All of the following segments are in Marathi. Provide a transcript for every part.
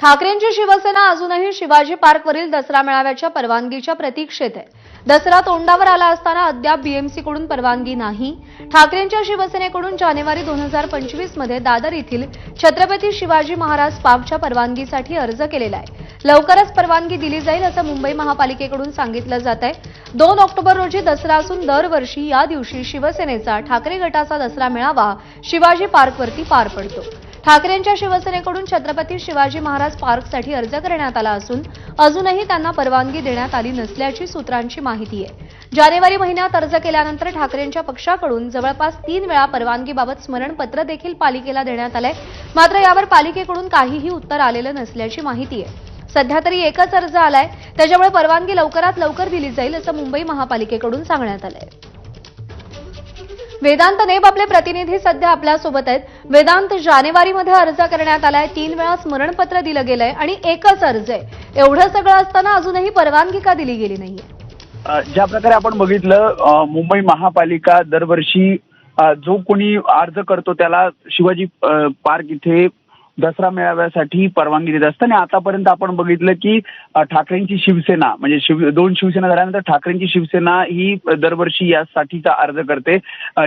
ठाकरेंची शिवसेना अजूनही शिवाजी पार्कवरील दसरा मेळाव्याच्या परवानगीच्या प्रतीक्षेत आहे. दसरा तोंडावर आला असताना अद्याप बीएमसीकडून परवानगी नाही. ठाकरेंच्या शिवसेनेकडून जानेवारी दोन हजार पंचवीसमध्ये दादर येथील छत्रपती शिवाजी महाराज पार्कच्या परवानगीसाठी अर्ज केलेला आहे. लवकरच परवानगी दिली जाईल असं मुंबई महापालिकेकडून सांगितलं जात आहे. दोन ऑक्टोबर रोजी दसरा असून दरवर्षी या दिवशी शिवसेनेचा ठाकरे गटाचा दसरा मेळावा शिवाजी पार्कवरती पार पडतो. ठाकरेंच्या शिवसेनेकडून छत्रपती शिवाजी महाराज पार्कसाठी अर्ज करण्यात आला असून अजूनही त्यांना परवानगी देण्यात आली नसल्याची सूत्रांची माहिती आहे. जानेवारी महिन्यात अर्ज केल्यानंतर ठाकरेंच्या पक्षाकडून जवळपास तीन वेळा परवानगीबाबत स्मरणपत्र देखील पालिकेला देण्यात आलंय. मात्र यावर पालिकेकडून काहीही उत्तर आलेलं नसल्याची माहिती आहे. सध्या तरी एकच अर्ज आलाय. त्याच्यामुळे परवानगी लवकरात लवकर दिली जाईल असं मुंबई महापालिकेकडून सांगण्यात आलंय. वेदांत नेब आपले प्रतिनिधी सध्या आपल्यासोबत आहेत. वेदांत जानेवारीमध्ये अर्ज करण्यात आलाय. तीन वेळा स्मरणपत्र दिलं गेलंय आणि एकच अर्ज आहे. एवढं सगळं असताना अजूनही परवानगी का दिली गेली नाहीये? ज्या प्रकारे आपण बघितलं मुंबई महापालिका दरवर्षी जो कोणी अर्ज करतो त्याला शिवाजी पार्क इथे दसरा मेळाव्यासाठी परवानगी देत असतं आणि आतापर्यंत आपण बघितलं की ठाकरेंची शिवसेना म्हणजे शिव दोन शिवसेना झाल्यानंतर ठाकरेंची शिवसेना ही दरवर्षी यासाठीचा अर्ज करते.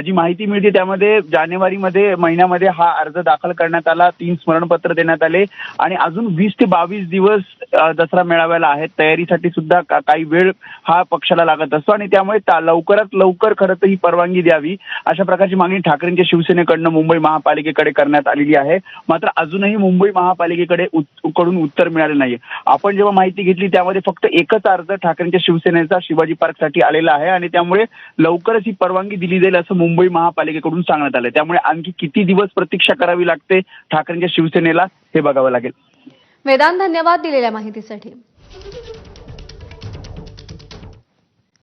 जी माहिती मिळते त्यामध्ये जानेवारीमध्ये महिन्यामध्ये हा अर्ज दाखल करण्यात आला. तीन स्मरणपत्र देण्यात आले. आणि अजून वीस ते बावीस दिवस दसरा मेळाव्याला आहेत. तयारीसाठी सुद्धा काही वेळ हा पक्षाला लागत असतो आणि त्यामुळे लवकरात लवकर खरं तर ही परवानगी द्यावी अशा प्रकारची मागणी ठाकरेंच्या शिवसेनेकडनं मुंबई महापालिकेकडे करण्यात आलेली आहे. मात्र अजूनही मुंबई महापालिकेकडे उत- कडून उत्तर मिळाले नाही आपण जेव्हा माहिती घेतली त्यामध्ये फक्त एकच अर्ज ठाकरेंच्या शिवसेनेचा शिवाजी पार्कसाठी आलेला आहे आणि त्यामुळे लवकरच ही परवानगी दिली जाईल असं मुंबई महापालिकेकडून सांगण्यात आलं त्यामुळे आणखी किती दिवस प्रतीक्षा करावी लागते ठाकरेंच्या शिवसेनेला हे बघावं लागेल. वेदांत धन्यवाद दिलेल्या माहितीसाठी.